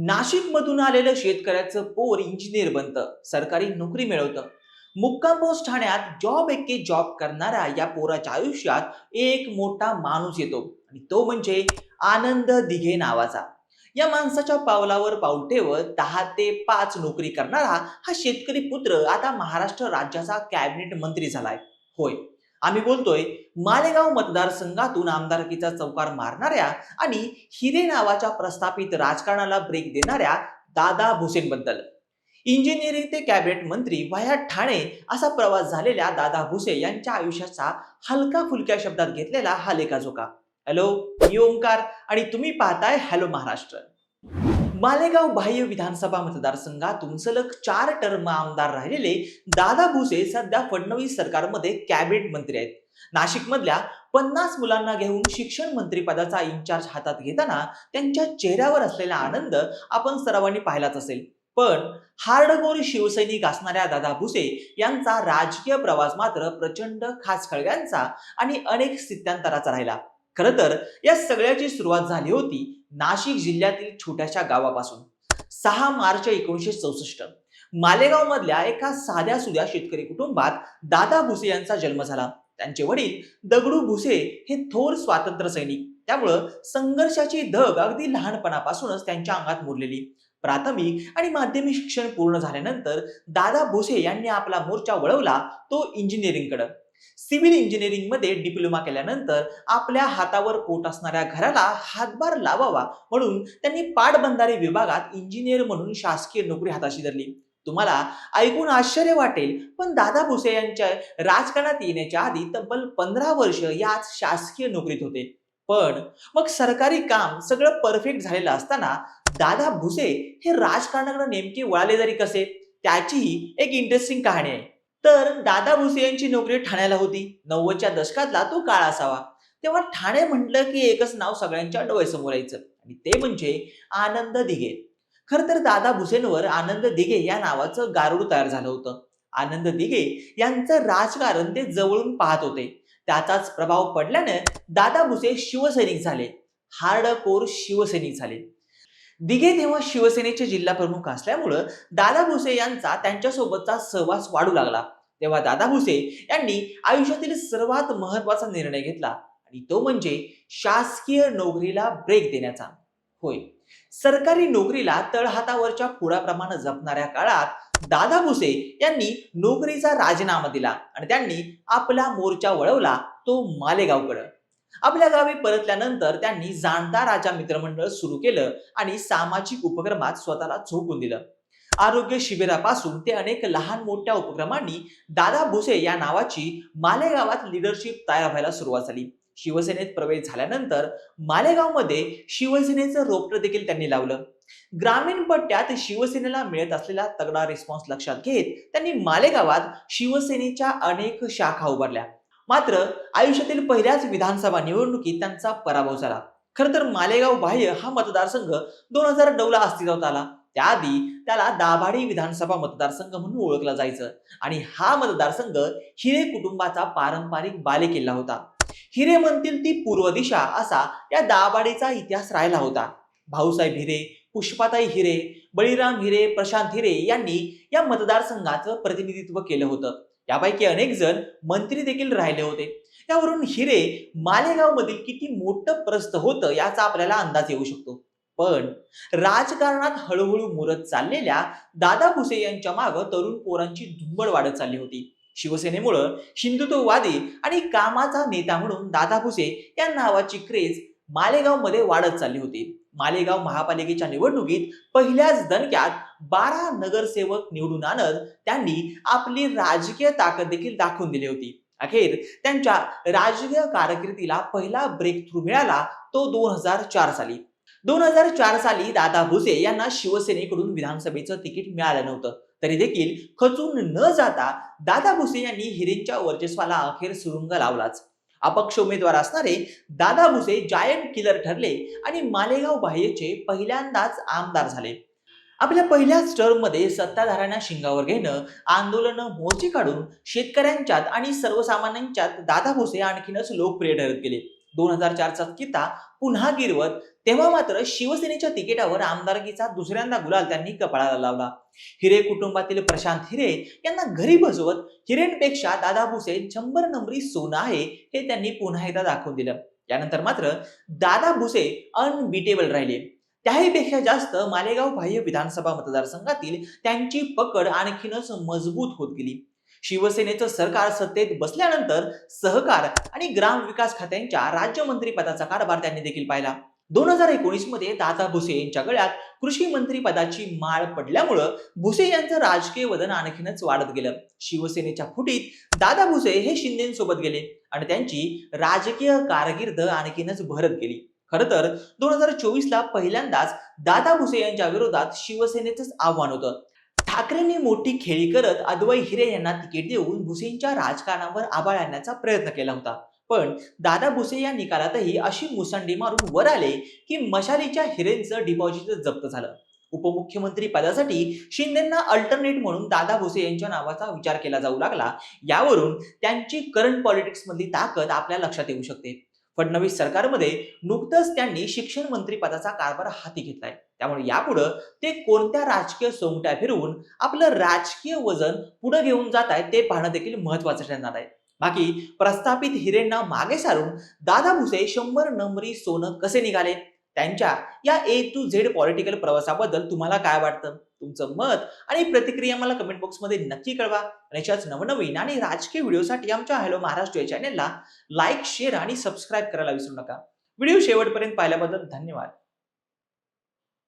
नाशिक मधून आलेलं शेतकऱ्याचं पोर इंजिनियर बनतं. सरकारी नोकरी मिळवतं. मुक्काम पोस्ट ठाण्यात जॉब एके जॉब करणाऱ्या या पोराच्या आयुष्यात एक मोठा माणूस येतो. आणि तो म्हणजे आनंद दिघे नावाचा. या माणसाच्या पावलावर पाऊल ठेवत दहा ते पाच नोकरी करणारा हा शेतकरी पुत्र आता महाराष्ट्र राज्याचा कॅबिनेट मंत्री झालाय. होय. आम्ही बोलतोय मालेगाव मतदारसंघातून आमदारकीचा चौकार मारणाऱ्या आणि हिरे नावाच्या प्रस्थापित राजकारणाला ब्रेक देणाऱ्या दादा भुसेंबद्दल. इंजिनिअरिंग ते कॅबिनेट मंत्री व्हाया ठाणे असा प्रवास झालेल्या दादा भुसे यांच्या आयुष्याचा हलका फुलक्या शब्दात घेतलेला हा लेखाजोखा हॅलो मी ओंकार आणि तुम्ही पाहताय हॅलो महाराष्ट्र. मालेगाव बाह्य विधानसभा मतदारसंघातून सलग चार टर्म आमदार राहिलेले दादा भुसे सध्या फडणवीस सरकारमध्ये कॅबिनेट मंत्री आहेत. नाशिकमधल्या पन्नास मुलांना घेऊन शिक्षण मंत्री पदाचा इन्चार्ज हातात घेताना त्यांच्या चेहऱ्यावर असलेला आनंद आपण सर्वांनी पाहिलाच असेल. पण हार्डकोर शिवसैनिक असणाऱ्या दादा भुसे यांचा राजकीय प्रवास मात्र प्रचंड खास खळग्यांचा आणि अनेक स्थित्यांतराचा राहिला. खर तर या सगळ्याची सुरुवात झाली होती नाशिक जिल्ह्यातील छोट्याशा गावापासून. सहा मार्च एकोणीशे चौसष्ट. मालेगाव मधल्या एका साध्या सुध्या शेतकरी कुटुंबात दादा भुसे यांचा जन्म झाला. त्यांचे वडील दगडू भुसे हे थोर स्वातंत्र्य सैनिक. त्यामुळं संघर्षाची धग अगदी लहानपणापासूनच त्यांच्या अंगात मुरलेली. प्राथमिक आणि माध्यमिक शिक्षण पूर्ण झाल्यानंतर दादा भुसे यांनी आपला मोर्चा वळवला तो इंजिनिअरिंगकडे सिव्हिल इंजिनिअरिंगमध्ये डिप्लोमा केल्यानंतर आपल्या हातावर पोट असणाऱ्या घराला हातभार लावावा म्हणून त्यांनी पाटबंधारे विभागात इंजिनियर म्हणून शासकीय नोकरी हाताशी धरली. तुम्हाला ऐकून आश्चर्य वाटेल पण दादा भुसे यांच्या राजकारणात येण्याच्या आधी तब्बल पंधरा वर्ष याच शासकीय नोकरीत होते. पण मग सरकारी काम सगळं परफेक्ट झालेलं असताना दादा भुसे हे राजकारणाकडे नेमके वळाले जरी कसे? त्याचीही एक इंटरेस्टिंग कहाणी आहे. तर दादा भुसे यांची नोकरी ठाण्याला होती. नव्वदच्या दशकातला तो काळ असावा. तेव्हा ठाणे म्हटलं की एकच नाव सगळ्यांच्या डोळ्यासमोर यायचं. आणि ते म्हणजे आनंद दिघे. खर तर दादा भुसेंवर आनंद दिघे या नावाचं गारुड तयार झालं होतं. आनंद दिघे यांचं राजकारण ते जवळून पाहत होते. त्याचाच प्रभाव पडल्यानं दादा भुसे शिवसैनिक झाले. हार्ड कोर शिवसैनिक झाले. दिघे तेव्हा शिवसेनेचे जिल्हा प्रमुख असल्यामुळं दादा भुसे यांचा त्यांच्यासोबतचा सहवास वाढू लागला. तेव्हा दादा भुसे यांनी आयुष्यातील सर्वात महत्त्वाचा निर्णय घेतला आणि तो म्हणजे शासकीय नोकरीला ब्रेक देण्याचा. होय. सरकारी नोकरीला तळहातावरच्या फुडाप्रमाणे जपणाऱ्या काळात दादा भुसे यांनी नोकरीचा राजीनामा दिला आणि त्यांनी आपला मोर्चा वळवला तो मालेगावकडं. आपल्या गावी परतल्यानंतर त्यांनी जाणता राजा मित्रमंडळ सुरू केलं आणि सामाजिक उपक्रमात स्वतःला झोकून दिलं. आरोग्य शिबिरापासून ते अनेक लहान मोठ्या उपक्रमांनी दादा भुसे या नावाची मालेगावात लिडरशिप तयार व्हायला सुरुवात झाली. शिवसेनेत प्रवेश झाल्यानंतर मालेगावमध्ये शिवसेनेचं रोपटं देखील त्यांनी लावलं. ग्रामीण पट्ट्यात शिवसेनेला मिळत असलेला तगडा रिस्पॉन्स लक्षात घेत त्यांनी मालेगावात शिवसेनेच्या अनेक शाखा उभारल्या. मात्र आयुष्यातील पहिल्याच विधानसभा निवडणुकीत त्यांचा पराभव झाला. खर तर मालेगाव बाह्य हा मतदारसंघ दोन हजार नऊ ला अस्तित्वात आला. त्याआधी त्याला दाभाडी विधानसभा मतदारसंघ म्हणून ओळखला जायचं आणि हा मतदारसंघ हिरे कुटुंबाचा पारंपरिक बालेकिल्ला होता. हिरे म्हणतील ती पूर्व दिशा असा या दाभाडीचा इतिहास राहिला होता. भाऊसाहेब हिरे पुष्पाताई हिरे बळीराम हिरे प्रशांत हिरे यांनी या मतदारसंघाचं प्रतिनिधित्व केलं होतं. यापैकी अनेक जण मंत्री देखील राहिले होते. त्यावरून हिरे मालेगाव मधील किती मोठं प्रस्थ होतं याचा आपल्याला अंदाज येऊ शकतो. पण राजकारणात हळूहळू मुरत चाललेल्या दादा भुसे यांच्या माग तरुण पोरांची धुंबड वाढत चालली होती. शिवसेनेमुळं हिंदुत्ववादी आणि कामाचा नेता म्हणून दादा भुसे या नावाची क्रेज मालेगावमध्ये वाढत चालली होती. मालेगाव महापालिकेच्या निवडणुकीत पहिल्याच दणक्यात बारा नगरसेवक निवडून आणत त्यांनी आपली राजकीय ताकद देखील दाखवून दिली होती. अखेर त्यांच्या राजकीय कारकिर्दीला पहिला ब्रेक थ्रू मिळाला तो दोन हजार चार साली. दोन हजार चार साली दादा भुसे यांना शिवसेनेकडून विधानसभेचं तिकीट मिळालं नव्हतं. तरी देखील खचून न जाता दादा भुसे यांनी हिरेंच्या वर्चस्वाला अखेर सुरुंग लावलाच. अपक्ष उमेदवार असणारे दादा भुसे जायंट किलर ठरले आणि मालेगाव बाह्यचे पहिल्यांदाच आमदार झाले. आपल्या पहिल्याच टर्ममध्ये सत्ताधाऱ्यांना शिंगावर घेणं आंदोलनं मोर्चे काढून शेतकऱ्यांच्यात आणि सर्वसामान्यांच्यात दादा भुसे आणखीनच लोकप्रिय ठरत गेले. दोन हजार चारचा किता पुन्हा गिरवत तेव्हा मात्र शिवसेनेच्या तिकिटावर आमदारकीचा दुसऱ्यांदा गुलाल त्यांनी कपाळाला लावला. हिरे कुटुंबातील प्रशांत हिरे यांना घरी बसवत हिरेंपेक्षा दादा भुसे शंभर नंबरी सोनं आहे हे त्यांनी पुन्हा एकदा दाखवून दिलं. यानंतर मात्र दादा भुसे अनबिटेबल राहिले. त्याहीपेक्षा जास्त मालेगाव बाह्य विधानसभा मतदारसंघातील त्यांची पकड आणखीनच मजबूत होत गेली. शिवसेनेचं सरकार सत्तेत बसल्यानंतर सहकार आणि ग्राम विकास खात्यांच्या राज्यमंत्री पदाचा कारभार त्यांनी देखील पाहिला. दोन हजार एकोणीसमध्ये दादा भुसे यांच्या गळ्यात कृषी मंत्री पदाची माळ पडल्यामुळं भुसे यांचं राजकीय वदन आणखीनच वाढत गेलं. शिवसेनेच्या फुटीत दादा भुसे हे शिंदेसोबत गेले आणि त्यांची राजकीय कारकीर्द आणखीनच भरत गेली. खरं तर दोन हजार चोवीस ला पहिल्यांदाच दादा भुसे यांच्या विरोधात शिवसेनेचंच आव्हान होतं. ठाकरेंनी मोठी खेळी करत अद्वै हिरे यांना तिकीट देऊन भुसेंच्या राजकारणावर आबाळ आणण्याचा प्रयत्न केला होता. पण दादा भुसे या निकालातही अशी मुसंडी मारून वर आले की मशालीच्या हिरेंचं डिपॉझिट जप्त झालं. उपमुख्यमंत्री पदासाठी शिंदेना अल्टरनेट म्हणून दादा भुसे यांच्या नावाचा विचार केला जाऊ लागला. यावरून त्यांची करंट पॉलिटिक्स मधली ताकद आपल्या लक्षात येऊ शकते. फडणवीस सरकारमध्ये नुकतंच त्यांनी शिक्षण मंत्री पदाचा कारभार हाती घेतलाय. त्यामुळे यापुढं ते कोणत्या राजकीय सोंगट्या फिरवून आपलं राजकीय वजन पुढे घेऊन जात आहेत ते पाहणं देखील महत्वाचं ठरणार आहे. बाकी प्रस्थापित हिरेंना मागे सारून दादा भुसे शंभर नंबरी सोनं कसे निघाले? त्यांच्या या ए टू झेड पॉलिटिकल प्रवासाबद्दल तुम्हाला काय वाटतं? तुमचं मत आणि प्रतिक्रिया मला कमेंट बॉक्समध्ये नक्की कळवा. आणि अशाच नवनवीन आणि राजकीय व्हिडिओसाठी आमच्या हॅलो महाराष्ट्र या चॅनेलला लाईक शेअर आणि सबस्क्राईब करायला विसरू नका. व्हिडिओ शेवटपर्यंत पाहिल्याबद्दल धन्यवाद.